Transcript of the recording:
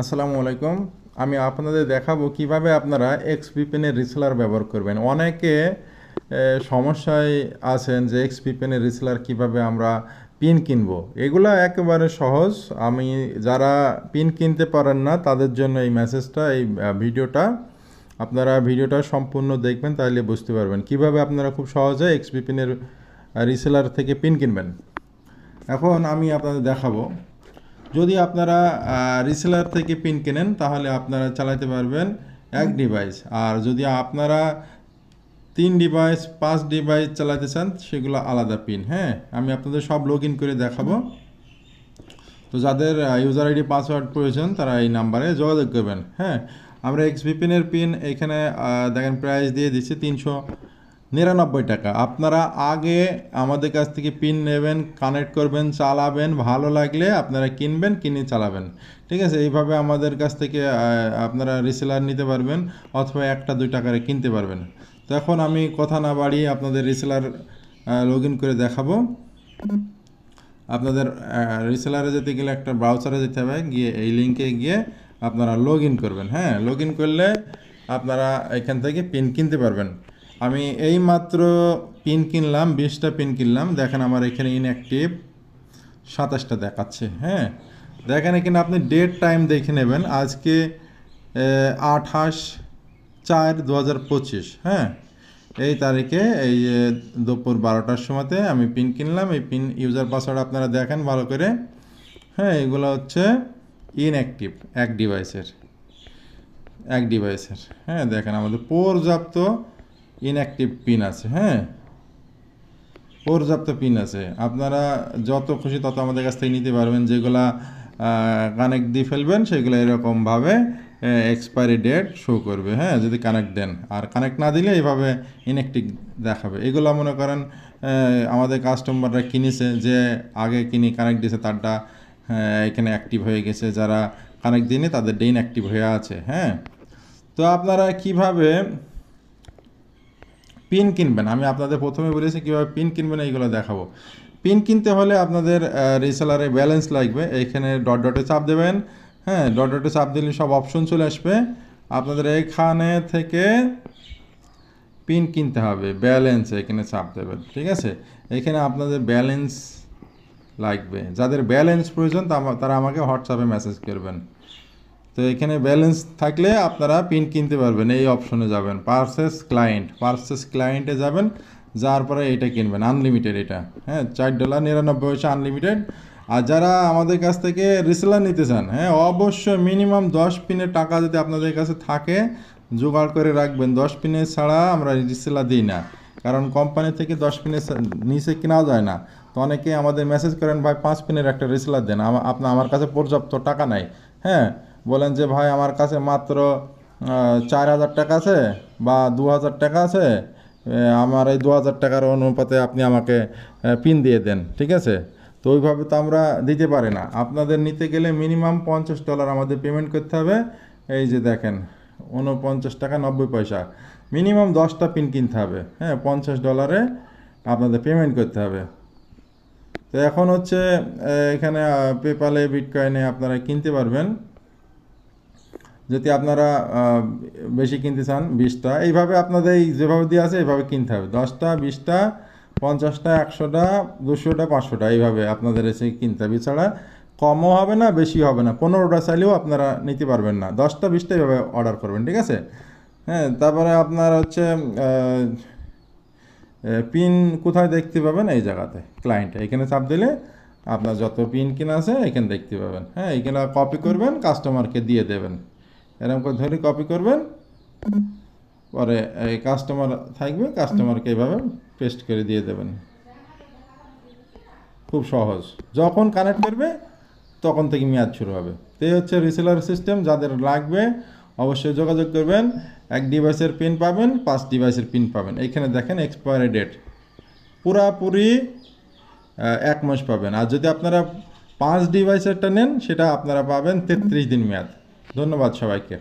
আসসালামু আলাইকুম। আমি আপনাদের দেখাবো কীভাবে আপনারা এক্স পিপেনের রিসেলার ব্যবহার করবেন। অনেকে সমস্যায় আছেন যে এক্স পিপেনের রিসেলার কীভাবে আমরা পিন কিনবো। এগুলো একেবারে সহজ। আমি, যারা পিন কিনতে পারেন না, তাদের জন্য এই মেসেজটা এই ভিডিওটা, আপনারা ভিডিওটা সম্পূর্ণ দেখবেন, তাহলে বুঝতে পারবেন কীভাবে আপনারা খুব সহজে এক্স পিপেনের রিসেলার থেকে পিন কিনবেন। এখন আমি আপনাদের দেখাবো। যদি আপনারা রিসেলার থেকে পিন কেনেন, তাহলে আপনারা চালাতে পারবেন এক ডিভাইস আর যদি আপনারা তিন ডিভাইস পাঁচ ডিভাইস চালাতে চান, সেগুলো আলাদা পিন হ্যাঁ? আমি আপনাদের সব লগ করে দেখাবো। তো যাদের ইউজার আইডি পাসওয়ার্ড প্রয়োজন, তারা এই নাম্বারে যোগাযোগ করবেন হ্যাঁ? আমরা এক্সপি পিনের পিন এখানে দেখেন প্রাইস দিয়ে দিচ্ছি তিনশো নিরানব্বই টাকা। আপনারা আগে আমাদের কাছ থেকে পিন নেবেন কানেক্ট করবেন, চালাবেন, ভালো লাগলে আপনারা কিনবেন, কিনে চালাবেন। ঠিক আছে? এইভাবে আমাদের কাছ থেকে আপনারা রিসেলার নিতে পারবেন অথবা একটা, দুই টাকারে কিনতে পারবেন। তো এখন আমি কথা না বাড়িয়ে আপনাদের রিসেলার লগ করে দেখাবো। আপনাদের রিসেলারে যেতে গেলে একটা ব্রাউজারে যেতে হবে। গিয়ে এই লিঙ্কে গিয়ে আপনারা লগ করবেন। হ্যাঁ? লগ করলে আপনারা এখান থেকে পিন কিনতে পারবেন। আমি এই মাত্র পিন কিনলাম, বিশটা পিন কিনলাম। দেখেন আমার এখানে ইনঅ্যাক্টিভ সাতাশটা দেখাচ্ছে হ্যাঁ? দেখেন এখানে আপনি ডেট টাইম দেখে নেবেন। আজকে আঠাশ চার দু হ্যাঁ? এই তারিখে, এই দুপুর বারোটার সময়তে আমি পিন কিনলাম। এই পিন ইউজার পাসওয়ার্ড আপনারা দেখেন ভালো করে। হ্যাঁ এগুলো হচ্ছে ইনঅ্যাক্টিভ এক ডিভাইসের এক ডিভাইসের হ্যাঁ? দেখেন আমাদের পর্যাপ্ত ইনঅ্যাক্টিভ পিন আছে হ্যাঁ? পর্যাপ্ত পিন আছে। আপনারা যত খুশি তত আমাদের কাছ থেকে নিতে পারবেন। যেগুলা কানেক্ট দিয়ে ফেলবেন, সেগুলো এরকমভাবে এক্সপায়ারি ডেট শো করবে হ্যাঁ? যদি কানেক্ট দেন। আর কানেক্ট না দিলে এইভাবে ইনঅ্যাক্টিভ দেখাবে। এগুলো মনে করেন আমাদের কাস্টমাররা কিনেছে, যে আগে কিনে কানেক্ট দিয়েছে, তারটা এখানে অ্যাক্টিভ হয়ে গেছে। যারা কানেক্ট দিনে তাদের ডেইন অ্যাক্টিভ হয়ে আছে হ্যাঁ? তো আপনারা কীভাবে পিন কিনবেন। আমি আপনাদের প্রথমে বলেছি কীভাবে পিন কিনবেন, এইগুলো দেখাবো। পিন কিনতে হলে আপনাদের রিসেলারে ব্যালেন্স লাগবে। এইখানে ডট ডটে চাপ দেবেন। হ্যাঁ ডট ডটে চাপ দিলে সব অপশন চলে আসবে। আপনাদের এখানে থেকে পিন কিনতে হবে। ব্যালেন্স এখানে চাপ দেবেন, ঠিক আছে? এখানে আপনাদের ব্যালেন্স লাগবে। যাদের ব্যালেন্স প্রয়োজন তারা আমাকে হোয়াটসঅ্যাপে মেসেজ করবেন। তো এখানে ব্যালেন্স থাকলে আপনারা পিন কিনতে পারবেন, এই অপশনে যাবেন। পার্সেস ক্লায়েন্ট পার্সেস ক্লায়েন্টে যাবেন যার পরে এটা কিনবেন আনলিমিটেড এটা। হ্যাঁ চার ডলার নিরানব্বই পয়সা আনলিমিটেড আর যারা আমাদের কাছ থেকে রিসেলার নিতে চান হ্যাঁ অবশ্যই মিনিমাম দশ পিনের টাকা যদি আপনাদের কাছে থাকে, জোগাড় করে রাখবেন। দশ পিনের ছাড়া আমরা রিসেলার দিই না। কারণ কোম্পানি থেকে দশ পিনের নিচে কেনাও যায় না। তো অনেকে আমাদের মেসেজ করেন, ভাই, পাঁচ পিনের একটা রিসেলার দেন। আপনার আমার কাছে পর্যাপ্ত টাকা নাই। হ্যাঁ বলেন যে, ভাই, আমার কাছে মাত্র চার হাজার টাকা আছে বা দু হাজার টাকা আছে আমার এই দু হাজার টাকার অনুপাতে আপনি আমাকে পিন দিয়ে দেন। ঠিক আছে? তো ওইভাবে তো আমরা দিতে পারি না। আপনাদের নিতে গেলে মিনিমাম পঞ্চাশ ডলার আমাদের পেমেন্ট করতে হবে। এই যে দেখেন উনপঞ্চাশ টাকা নব্বই পয়সা। মিনিমাম দশটা পিন কিনতে হবে। হ্যাঁ পঞ্চাশ ডলারে আপনাদের পেমেন্ট করতে হবে। তো এখন হচ্ছে এখানে পেপালে বিটকয়েনে আপনারা কিনতে পারবেন। যদি আপনারা বেশি কিনতে চান, বিশটা, এইভাবে আপনাদের এই যেভাবে দিয়ে আছে, এইভাবে কিনতে হবে। দশটা, বিশটা, পঞ্চাশটা, একশোটা, দুশোটা, পাঁচশোটা, এইভাবে আপনাদের এসে কিনতে হবে। এছাড়া কমও হবে না বেশি হবে না। পনেরোটা চাইলেও আপনারা নিতে পারবেন না। দশটা, বিশটা এইভাবে অর্ডার করবেন, ঠিক আছে? হ্যাঁ তারপরে আপনার হচ্ছে পিন কোথায় দেখতে পাবেন? এই জায়গাতে, ক্লায়েন্টে। এখানে চাপ দিলে আপনার যত পিন কিনা আছে, এখানে দেখতে পাবেন। হ্যাঁ এখানে কপি করবেন কাস্টমারকে দিয়ে দেবেন। এরকম করে ধরে কপি করবেন। পরে এই কাস্টমার থাকবে কাস্টমারকে এইভাবে পেস্ট করে দিয়ে দেবেন। খুব সহজ। যখন কানেক্ট করবে, তখন থেকে মেয়াদ শুরু হবে। তো হচ্ছে রিসেলার সিস্টেম যাদের লাগবে, অবশ্যই যোগাযোগ করবেন। এক ডিভাইসের পিন পাবেন, পাঁচ ডিভাইসের পিন পাবেন। এখানে দেখেন এক্সপায়ারি ডেট পুরাপুরি এক মাস পাবেন। আর যদি আপনারা পাঁচ ডিভাইসেরটা নেন, সেটা আপনারা পাবেন তেত্রিশ দিন মেয়াদ। ধন্যবাদ সবাইকে।